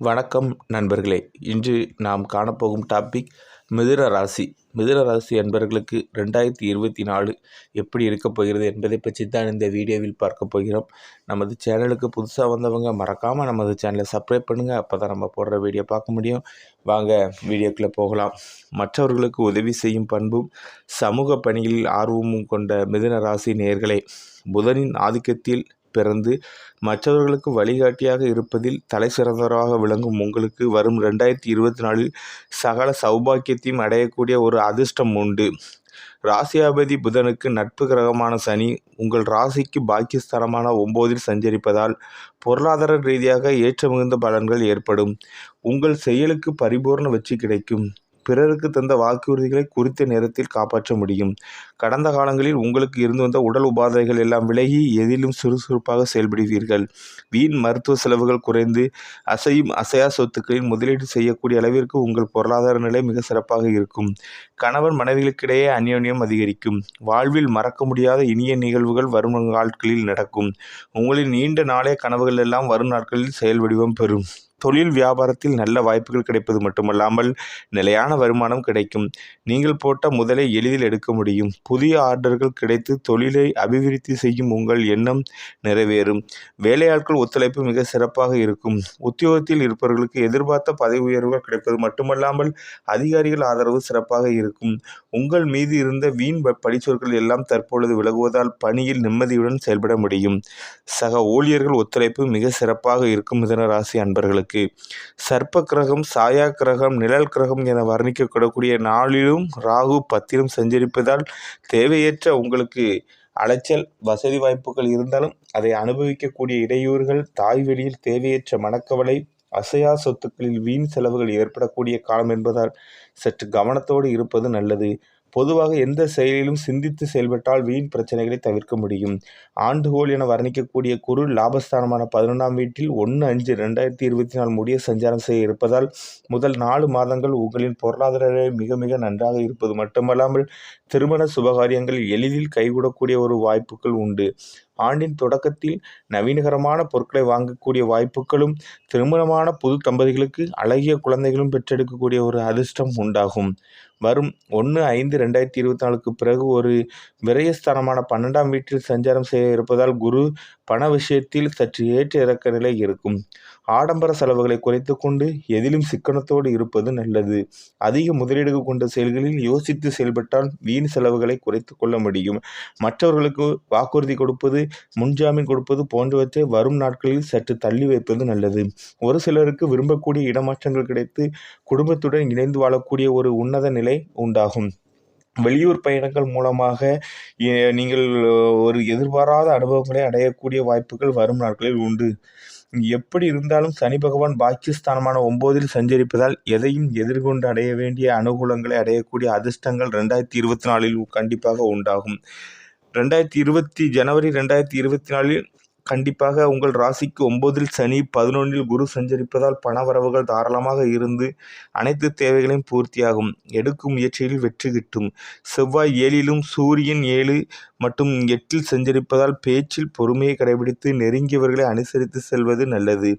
வணக்கம் நண்பர்களே. இன்று நாம் காணப்போகும் டாபிக் மிதிர ராசி. மிதுன ராசி என்பர்களுக்கு ரெண்டாயிரத்தி இருபத்தி நாலு எப்படி இருக்கப் போகிறது என்பதை பற்றி தான் இந்த வீடியோவில் பார்க்க போகிறோம். நமது சேனலுக்கு புதுசாக வந்தவங்க மறக்காமல் நமது சேனலை சப்ஸ்கிரைப் பண்ணுங்கள் அப்போ தான் நம்ம போடுற வீடியோ பார்க்க முடியும். வாங்க வீடியோக்குள்ளே போகலாம். மற்றவர்களுக்கு உதவி செய்யும் பண்பும் சமூக பணிகளில் ஆர்வமும் கொண்ட மிதுன ராசி நேர்களே புதனின் ஆதிக்கத்தில் பிறந்து மற்றவர்களுக்கு வழிகாட்டியாக இருப்பதில் தலை சிறந்தவராக விளங்கும் உங்களுக்கு வரும் ரெண்டாயிரத்தி இருபத்தி நாலில் சகல சௌபாக்கியத்தையும் அடையக்கூடிய ஒரு அதிர்ஷ்டம் உண்டு. ராசியாபதி புதனுக்கு நட்பு கிரகமான சனி உங்கள் ராசிக்கு பாக்கியஸ்தானமான ஒம்போதில் சஞ்சரிப்பதால் பொருளாதார ரீதியாக ஏற்ற மிகுந்த பலன்கள் ஏற்படும். உங்கள் செயலுக்கு பரிபூர்ண வெற்றி கிடைக்கும். பிறருக்கு தந்த வாக்குறுதிகளை குறித்த நேரத்தில் காப்பாற்ற முடியும். கடந்த காலங்களில் உங்களுக்கு இருந்து வந்த உடல் உபாதைகள் எல்லாம் விலகி எதிலும் சுறுசுறுப்பாக செயல்படுவீர்கள். வீண் மருத்துவ செலவுகள் குறைந்து அசையும் அசையா சொத்துக்களில் முதலீடு செய்யக்கூடிய அளவிற்கு உங்கள் பொருளாதார நிலை மிக சிறப்பாக இருக்கும். கணவன் மனைவிகளுக்கிடையே அந்யோன்யம் அதிகரிக்கும். வாழ்வில் மறக்க முடியாத இனிய நிகழ்வுகள் வரும் நாட்களில் நடக்கும். உங்களின் நீண்ட நாளைய கனவுகள் எல்லாம் வரும் நாட்களில் செயல் வடிவம் பெறும். தொழில் வியாபாரத்தில் நல்ல வாய்ப்புகள் கிடைப்பது மட்டுமல்லாமல் நிலையான வருமானம் கிடைக்கும். நீங்கள் போட்ட முதலை எளிதில் எடுக்க முடியும். புதிய ஆர்டர்கள் கிடைத்து தொழிலை அபிவிருத்தி செய்யும் உங்கள் எண்ணம் நிறைவேறும். வேலையாட்கள் ஒத்துழைப்பு மிக சிறப்பாக இருக்கும். உத்தியோகத்தில் இருப்பவர்களுக்கு எதிர்பார்த்த பதவி உயர்வுகள் கிடைப்பது மட்டுமல்லாமல் அதிகாரிகள் ஆதரவு சிறப்பாக இருக்கும். உங்கள் மீது இருந்த வீண் படிச்சொற்கள் எல்லாம் தற்பொழுது விலகுவதால் பணியில் நிம்மதியுடன் செயல்பட முடியும். சக ஊழியர்கள் ஒத்துழைப்பு மிக சிறப்பாக இருக்கும் மிதனராசி அன்பர்களுக்கு. சர்ப்ப கிரகம் சாயா கிரகம் நிழல் கிரகம் என வர்ணிக்கப்படக்கூடிய நாளிலும் ராகு பத்திரம் சஞ்சரிப்பதால் தேவையற்ற உங்களுக்கு அலைச்சல் வசதி வாய்ப்புகள் இருந்தாலும் அதை அனுபவிக்கக்கூடிய இடையூறுகள் தாய் வெளியில் தேவையற்ற மனக்கவலை அசையா சொத்துக்களில் வீண் செலவுகள் ஏற்படக்கூடிய காலம் என்பதால் சற்று கவனத்தோடு இருப்பது நல்லது. பொதுவாக எந்த செயலிலும் சிந்தித்து செயல்பட்டால் வீண் பிரச்சனைகளை தவிர்க்க முடியும். ஆண்டுகோல் என வர்ணிக்கக்கூடிய குரு லாபஸ்தானமான பதினொன்றாம் வீட்டில் ஒன்று அஞ்சு ரெண்டாயிரத்தி இருபத்தி நாலு முடிய சஞ்சாரம் செய்ய இருப்பதால் முதல் நாலு மாதங்கள் உங்களின் பொருளாதார மிக மிக நன்றாக இருப்பது மட்டுமல்லாமல் திருமண சுபகாரியங்கள் எளிதில் கைகூடக்கூடிய ஒரு வாய்ப்புகள் உண்டு. ஆண்டின் தொடக்கத்தில் நவீனகரமான பொருட்களை வாங்கக்கூடிய வாய்ப்புகளும் திருமணமான புது தம்பதிகளுக்கு அழகிய குழந்தைகளும் பெற்றெடுக்கக்கூடிய ஒரு அதிர்ஷ்டம் உண்டாகும். வரும் ஒன்று ஐந்து ரெண்டாயிரத்தி இருபத்தி நாலுக்கு பிறகு ஒரு விரயஸ்தானமான பன்னெண்டாம் வீட்டில் சஞ்சாரம் செய்ய இருப்பதால் குரு பண விஷயத்தில் சற்று ஏற்ற இறக்க நிலை இருக்கும். ஆடம்பர செலவுகளை குறைத்து கொண்டு எதிலும் சிக்கனத்தோடு இருப்பது நல்லது. அதிக முதலீடு கொண்ட செயல்களில் யோசித்து செயல்பட்டால் வீண் செலவுகளை குறைத்து கொள்ள முடியும். மற்றவர்களுக்கு வாக்குறுதி கொடுப்பது முன்ஜாமீன் கொடுப்பது போன்றவற்றை வரும் நாட்களில் சற்று தள்ளி வைப்பது நல்லது. ஒரு சிலருக்கு விரும்பக்கூடிய இடமாற்றங்கள் கிடைத்து குடும்பத்துடன் இணைந்து வாழக்கூடிய ஒரு உன்னத நிலை உண்டாகும். வெளியூர் பயணங்கள் மூலமாக நீங்கள் ஒரு எதிர்பாராத அனுபவங்களை அடையக்கூடிய வாய்ப்புகள் வரும் நாட்களில் உண்டு. எப்படி இருந்தாலும் சனி பகவான் பாக்கியஸ்தானமான ஒம்போதில் சஞ்சரிப்பதால் எதையும் எதிர்கொண்டு அடைய வேண்டிய அனுகூலங்களை அடையக்கூடிய அதிர்ஷ்டங்கள் ரெண்டாயிரத்தி இருபத்தி நாலில் கண்டிப்பாக உண்டாகும். ரெண்டாயிரத்தி இருபத்தி ஜனவரி ரெண்டாயிரத்தி இருபத்தி நாலில் கண்டிப்பாக உங்கள் ராசிக்கு ஒம்போதில் சனி பதினொன்றில் குரு சஞ்சரிப்பதால் பண வரவுகள் தாராளமாக இருந்து அனைத்து தேவைகளையும் பூர்த்தியாகும். எடுக்கும் முயற்சியில் வெற்றி கிட்டும். செவ்வாய் ஏழிலும் சூரியன் ஏழு மற்றும் எட்டில் சஞ்சரிப்பதால் பேச்சில் பொறுமையை கடைபிடித்து நெருங்கியவர்களை அனுசரித்து செல்வது நல்லது.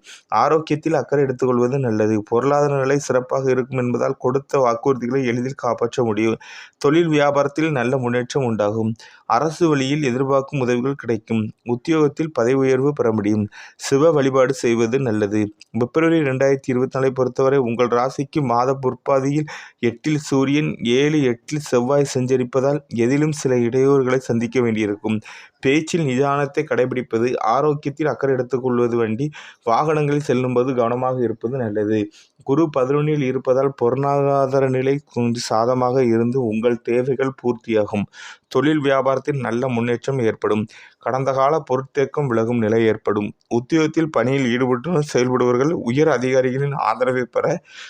ஆரோக்கியத்தில் அக்கறை எடுத்துக்கொள்வது நல்லது. பொருளாதார நிலை சிறப்பாக இருக்கும் என்பதால் கொடுத்த வாக்குறுதிகளை எளிதில் காப்பாற்ற முடியும். தொழில் வியாபாரத்தில் நல்ல முன்னேற்றம் உண்டாகும். அரசு வழியில் எதிர்பார்க்கும் உதவிகள் கிடைக்கும். உத்தியோகத்தில் பதவி உயர்வு பெற முடியும். சிவ வழிபாடு செய்வது நல்லது. பிப்ரவரி ரெண்டாயிரத்தி இருபத்தி நாலை பொறுத்தவரை உங்கள் ராசிக்கு மாத பொற்பாதியில் எட்டில் சூரியன் ஏழு எட்டில் செவ்வாய் சஞ்சரிப்பதால் எதிலும் சில இடையூறுகளை சந்திக்க வேண்டியிருக்கும். பேச்சில் நிதானத்தை கடைபிடிப்பது ஆரோக்கியத்தில் அக்கறை எடுத்துக்கொள்வது வண்டி வாகனங்களில் செல்லும்போது கவனமாக இருப்பது நல்லது. குரு பதினொன்றில் இருப்பதால் பொருளாதார நிலை கொஞ்சம் சாதமாக இருந்து உங்கள் தேவைகள் பூர்த்தியாகும். தொழில் வியாபாரத்தில் நல்ல முன்னேற்றம் ஏற்படும். கடந்த கால பொருட்தேக்கம் விலகும் நிலை ஏற்படும். உத்தியோகத்தில் பணியில் ஈடுபட்டு செயல்படுபவர்கள் உயர் அதிகாரிகளின் ஆதரவை பெற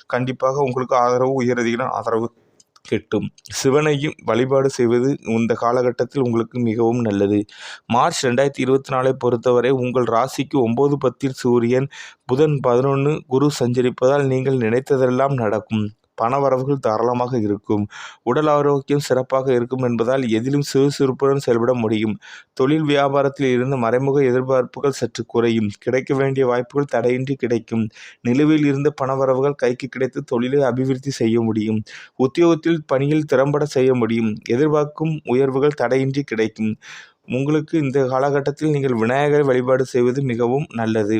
கண்டிப்பாக உங்களுக்கு ஆதரவு உயர் அதிகாரிகளின் ஆதரவு. கெட்டும். சிவனையும் வழிபாடு செய்வது இந்த காலகட்டத்தில் உங்களுக்கு மிகவும் நல்லது. மார்ச் ரெண்டாயிரத்தி இருபத்தி நாலை பொறுத்தவரை உங்கள் ராசிக்கு ஒம்பது பத்தில் சூரியன் புதன் பதினொன்று குரு சஞ்சரிப்பதால் நீங்கள் நினைத்ததெல்லாம் நடக்கும். பணவரவுகள் தாராளமாக இருக்கும். உடல் ஆரோக்கியம் சிறப்பாக இருக்கும் என்பதால் எதிலும் சுறுசுறுப்புடன் செயல்பட முடியும். தொழில் வியாபாரத்தில் இருந்து மறைமுக எதிர்பார்ப்புகள் சற்று குறையும். கிடைக்க வேண்டிய வாய்ப்புகள் தடையின்றி கிடைக்கும். நிலுவையில் இருந்த பணவரவுகள் கைக்கு கிடைத்து தொழிலை அபிவிருத்தி செய்ய முடியும். உத்தியோகத்தில் பணியில் திறம்பட செய்ய முடியும். எதிர்பார்க்கும் உயர்வுகள் தடையின்றி கிடைக்கும். உங்களுக்கு இந்த காலகட்டத்தில் நீங்கள் விநாயகரை வழிபாடு செய்வது மிகவும் நல்லது.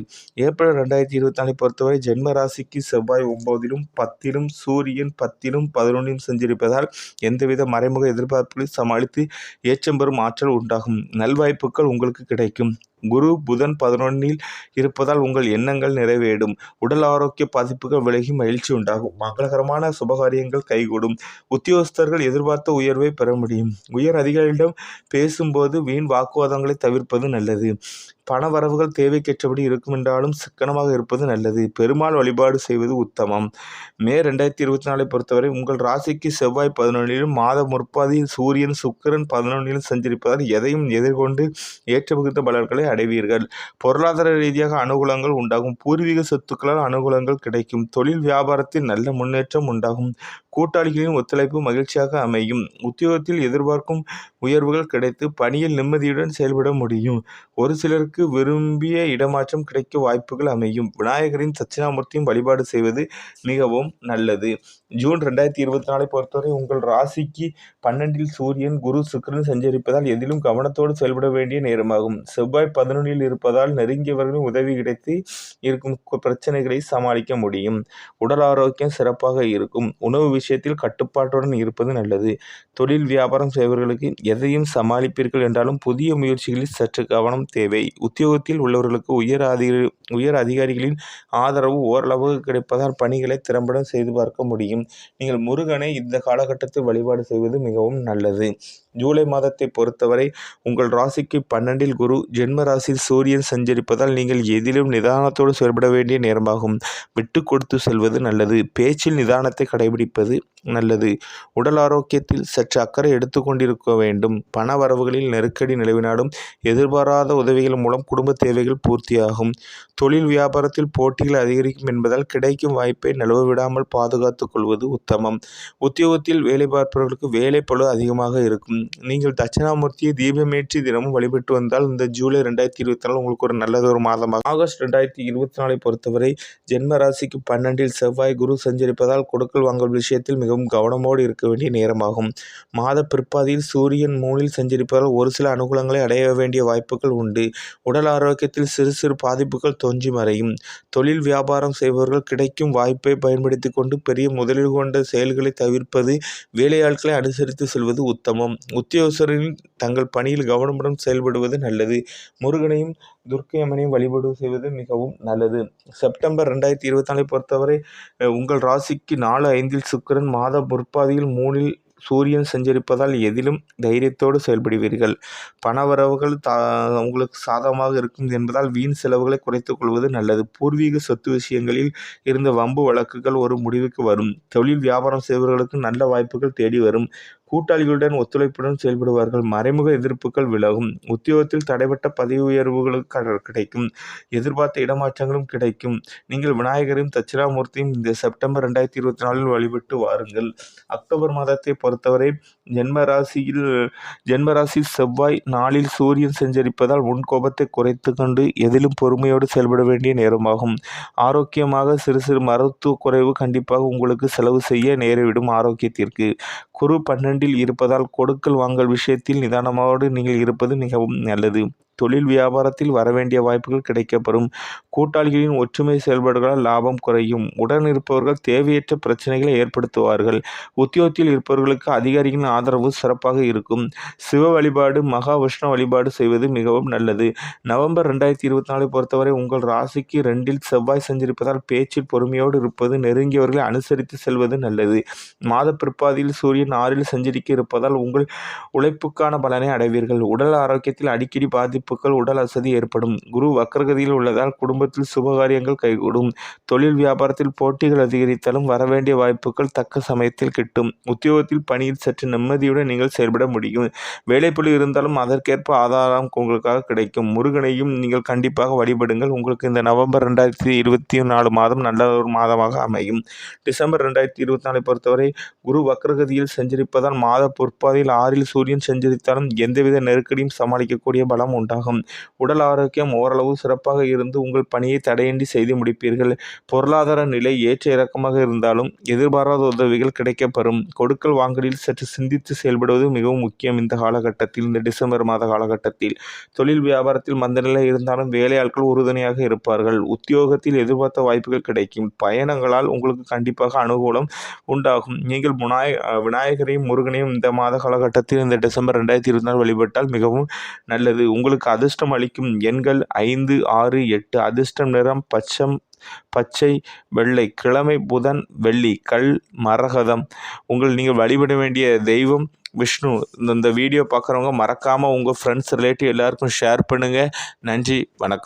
ஏப்ரல் ரெண்டாயிரத்தி இருபத்தி நாலு பொறுத்தவரை ஜென்ம ராசிக்கு செவ்வாய் ஒன்பதிலும் பத்திலும் சூரியன் பத்திலும் பதினொன்றிலும் செஞ்சிருப்பதால் எந்தவித மறைமுக எதிர்பார்ப்புகளையும் சமாளித்து ஏற்றம் பெறும் ஆற்றல் உண்டாகும். நல்வாய்ப்புகள் உங்களுக்கு கிடைக்கும். குரு புதன் பதினொன்னில் இருப்பதால் உங்கள் எண்ணங்கள் நிறைவேறும். உடல் ஆரோக்கிய பாதிப்புகள் விலகி மகிழ்ச்சி உண்டாகும். மங்களகரமான சுபகாரியங்கள் கைகூடும். உத்தியோகஸ்தர்கள் எதிர்பார்த்த உயர்வை பெற முடியும். உயர் அதிகாரிகளிடம் பேசும்போது வீண் வாக்குவாதங்களை தவிர்ப்பது நல்லது. பண வரவுகள் தேவைக்கேற்றபடி இருக்கும் என்றாலும் சிக்கனமாக இருப்பது நல்லது. பெருமாள் வழிபாடு செய்வது உத்தமம். மே ரெண்டாயிரத்தி இருபத்தி நாலை பொறுத்தவரை உங்கள் ராசிக்கு செவ்வாய் பதினொன்றிலும் மாத முற்பாதியில் சூரியன் சுக்கிரன் பதினொன்றிலும் சஞ்சரிப்பதால் எதையும் எதிர்கொண்டு ஏற்றமிகுந்த பலன்களை அடைவீர்கள். பொருளாதார ரீதியாக அனுகூலங்கள் உண்டாகும். பூர்வீக சொத்துக்களால் அனுகூலங்கள் கிடைக்கும். தொழில் வியாபாரத்தில் நல்ல முன்னேற்றம் உண்டாகும். கூட்டாளிகளின் ஒத்துழைப்பு மகிழ்ச்சியாக அமையும். உத்தியோகத்தில் எதிர்பார்க்கும் உயர்வுகள் கிடைத்து பணியில் நிம்மதியுடன் செயல்பட முடியும். ஒரு சிலருக்கு விரும்பிய இடமாற்றம் கிடைக்க வாய்ப்புகள் அமையும். விநாயகரின் தட்சிணாமூர்த்தியும் வழிபாடு செய்வது மிகவும் நல்லது. ஜூன் ரெண்டாயிரத்தி இருபத்தி நாலை பொறுத்தவரை உங்கள் ராசிக்கு பன்னெண்டில் சூரியன் குரு சுக்கிரன் சஞ்சரிப்பதால் எதிலும் கவனத்தோடு செயல்பட வேண்டிய நேரமாகும். செவ்வாய் பதினொன்றில் இருப்பதால் நெருங்கியவர்களின் உதவி கிடைத்து இருக்கும் பிரச்சனைகளை சமாளிக்க முடியும். உடல் ஆரோக்கியம் சிறப்பாக இருக்கும். உணவு விஷயத்தில் கட்டுப்பாட்டுடன் இருப்பது நல்லது. தொழில் வியாபாரம் செய்பவர்களுக்கு எதையும் சமாளிப்பீர்கள் என்றாலும் புதிய முயற்சிகளில் சற்று கவனம் தேவை. உத்தியோகத்தில் உள்ளவர்களுக்கு உயர் அதிக உயர் அதிகாரிகளின் ஆதரவு ஓரளவு கிடைப்பதால் பணிகளை திறம்பட செய்து பார்க்க முடியும். நீங்கள் முருகனை இந்த காலகட்டத்தில் வழிபாடு செய்வது மிகவும் நல்லது. ஜூலை மாதத்தை பொறுத்தவரை உங்கள் ராசிக்கு பன்னெண்டில் குரு ஜென்ம ராசியில் சூரியன் சஞ்சரிப்பதால் நீங்கள் எதிலும் நிதானத்தோடு செயல்பட வேண்டிய நேரமாகும். விட்டு கொடுத்து செல்வது நல்லது. பேச்சில் நிதானத்தை கடைபிடிப்பது நல்லது. உடல் ஆரோக்கியத்தில் சற்று அக்கறை எடுத்துக்கொண்டிருக்க வேண்டும். பண வரவுகளில் நெருக்கடி நிலவினாலும் எதிர்பாராத உதவிகள் மூலம் குடும்ப தேவைகள் பூர்த்தியாகும். தொழில் வியாபாரத்தில் போட்டிகள் அதிகரிக்கும் என்பதால் கிடைக்கும் வாய்ப்பை நழுவ விடாமல் பாதுகாத்துக் கொள்வது உத்தமம். உத்தியோகத்தில் வேலை பார்ப்பவர்களுக்கு வேலை பழு அதிகமாக இருக்கும். நீங்கள் தட்சிணாமூர்த்தியை தீபமேற்றி தினமும் வழிபட்டு வந்தால் இந்த ஜூலை ரெண்டாயிரத்தி இருபத்தி நாலு உங்களுக்கு ஒரு நல்லது ஒரு மாதமாக. ஆகஸ்ட் ரெண்டாயிரத்தி இருபத்தி நாலை பொறுத்தவரை ஜென்ம ராசிக்கு பன்னெண்டில் செவ்வாய் குரு சஞ்சரிப்பதால் கொடுக்கல் வாங்கல் விஷயத்தில் மிகவும் கவனமோடு இருக்க வேண்டிய நேரமாகும். மாத பிற்பாதியில் சூரியன் மூனில் சஞ்சரிப்பதால் ஒரு சில அனுகூலங்களை அடைய வேண்டிய வாய்ப்புகள் உண்டு. உடல் ஆரோக்கியத்தில் சிறு சிறு பாதிப்புகள் தோன்றி மறையும். தொழில் வியாபாரம் செய்பவர்கள் கிடைக்கும் வாய்ப்பை பயன்படுத்தி கொண்டு பெரிய முதலீடு கொண்ட செயல்களை தவிர்ப்பது வேலையாட்களை அனுசரித்து செல்வது உத்தமம். உத்தியோகஸ்தரின் தங்கள் பணியில் கவனமுடன் செயல்படுவது நல்லது. முருகனையும் துர்க்கை அம்மனையும் வழிபாடு செய்வது மிகவும் நல்லது. செப்டம்பர் ரெண்டாயிரத்தி இருபத்தி நாலை பொறுத்தவரை உங்கள் ராசிக்கு நாலு ஐந்தில் சுக்கிரன் மாத முற்பாதியில் மூணில் சூரியன் சஞ்சரிப்பதால் எதிலும் தைரியத்தோடு செயல்படுவீர்கள். பணவரவுகள் தா உங்களுக்கு சாதகமாக இருக்கும் என்பதால் வீண் செலவுகளை குறைத்துக் கொள்வது நல்லது. பூர்வீக சொத்து விஷயங்களில் இருந்த வம்பு வழக்குகள் ஒரு முடிவுக்கு வரும். தொழில் வியாபாரம் செய்பவர்களுக்கு நல்ல வாய்ப்புகள் தேடி வரும். கூட்டாளிகளுடன் ஒத்துழைப்புடன் செயல்படுவார்கள். மறைமுக எதிர்ப்புகள் விலகும். உத்தியோகத்தில் தடைப்பட்ட பதவி உயர்வுகளுக்கு க- கிடைக்கும். எதிர்பார்த்த இடமாற்றங்களும் கிடைக்கும். நீங்கள் விநாயகரையும் தட்சிணாமூர்த்தியும் இந்த செப்டம்பர் ரெண்டாயிரத்தி இருபத்தி நாலில் வழிபட்டு வாருங்கள். அக்டோபர் மாதத்தை பொறுத்தவரை ஜென்மராசியில் ஜென்மராசி செவ்வாய் நாளில் சூரியன் செஞ்சரிப்பதால் உன் கோபத்தை குறைத்து கொண்டு எதிலும் பொறுமையோடு செயல்பட வேண்டிய நேரமாகும். ஆரோக்கியமாக சிறு சிறு மருத்துவ குறைவு கண்டிப்பாக உங்களுக்கு செலவு செய்ய நேரிவிடும் ஆரோக்கியத்திற்கு. குரு பன்னெண்டில் இருப்பதால் கொடுக்கல் வாங்கல் விஷயத்தில் நிதானமாக நீங்கள் இருப்பது மிகவும் நல்லது. தொழில் வியாபாரத்தில் வரவேண்டிய வாய்ப்புகள் கிடைக்கப்பெறும். கூட்டாளிகளின் ஒற்றுமை செயல்பாடுகளால் லாபம் குறையும். உடன் இருப்பவர்கள் தேவையற்ற பிரச்சனைகளை ஏற்படுத்துவார்கள். உத்தியோகத்தில் இருப்பவர்களுக்கு அதிகாரிகளின் ஆதரவு சிறப்பாக இருக்கும். சிவ வழிபாடு மகா விஷ்ணு வழிபாடு செய்வது மிகவும் நல்லது. நவம்பர் ரெண்டாயிரத்தி இருபத்தி நாலை பொறுத்தவரை உங்கள் ராசிக்கு ரெண்டில் செவ்வாய் செஞ்சிருப்பதால் பேச்சில் பொறுமையோடு இருப்பது நெருங்கியவர்களை அனுசரித்து செல்வது நல்லது. மாத பிற்பாதியில் சூரியன் ஆறில் சஞ்சரிக்க இருப்பதால் உங்கள் உழைப்புக்கான பலனை அடைவீர்கள். உடல் ஆரோக்கியத்தில் அடிக்கடி பாதிப்பு வாய்ப்புகள் உடல் அசதி ஏற்படும். குரு வக்ரகதியில் உள்ளதால் குடும்பத்தில் சுபகாரியங்கள் கைகூடும். தொழில் வியாபாரத்தில் போட்டிகள் அதிகரித்தாலும் வரவேண்டிய வாய்ப்புகள் தக்க சமயத்தில் கிட்டும். உத்தியோகத்தில் பணியில் சற்று நிம்மதியுடன் நீங்கள் செயல்பட முடியும். வேலைப்பளு இருந்தாலும் அதற்கேற்ப ஆதாரம் உங்களுக்காக கிடைக்கும். முருகனையும் நீங்கள் கண்டிப்பாக வழிபடுங்கள். உங்களுக்கு இந்த நவம்பர் ரெண்டாயிரத்தி இருபத்தி நாலு மாதம் நல்ல ஒரு மாதமாக அமையும். டிசம்பர் ரெண்டாயிரத்தி இருபத்தி நாலை பொறுத்தவரை குரு வக்ரகதியில் சஞ்சரிப்பதால் மாத பொற்பாதையில் ஆறில் சூரியன் சஞ்சரித்தாலும் எந்தவித நெருக்கடியும் சமாளிக்கக்கூடிய பலம் உண்டாகும் உடல் ஆரோக்கியம் ஓரளவு சிறப்பாக இருந்து உங்கள் பணியை தடையின்றி செய்து முடிப்பீர்கள். பொருளாதார நிலை ஏற்ற இறக்கமாக இருந்தாலும் எதிர்பாராத உதவிகள் கிடைக்கப்பெறும். கொடுக்கல் வாங்கலில் சற்று சிந்தித்து செயல்படுவது மிகவும் முக்கியம். இந்த காலகட்டத்தில் இந்த டிசம்பர் மாத காலகட்டத்தில் தொழில் வியாபாரத்தில் மந்தநிலை இருந்தாலும் வேலையாட்கள் உறுதுணையாக இருப்பார்கள். உத்தியோகத்தில் எதிர்பார்த்த வாய்ப்புகள் கிடைக்கும். பயணங்களால் உங்களுக்கு கண்டிப்பாக அனுகூலம் உண்டாகும். நீங்கள் முனாய் விநாயகரையும் முருகனையும் இந்த மாத காலகட்டத்தில் இந்த டிசம்பர் ரெண்டாயிரத்தி இருபத்தி நாலு வழிபட்டால் மிகவும் நல்லது. உங்களுக்கு அதிர்ஷ்டம் அளிக்கும் எண்கள் ஐந்து ஆறு எட்டு. அதிர்ஷ்டம் நிறம் பச்சம் பச்சை வெள்ளை. கிழமை புதன் வெள்ளி. கல் மரகதம். உங்கள் நீங்கள் வழிபட வேண்டிய தெய்வம் விஷ்ணு. இந்த- இந்த வீடியோ பார்க்குறவங்க மறக்காமல் உங்கள் ஃப்ரெண்ட்ஸ் ரிலேட்டிவ் எல்லாருக்கும் ஷேர் பண்ணுங்கள் நன்றி வணக்கம்.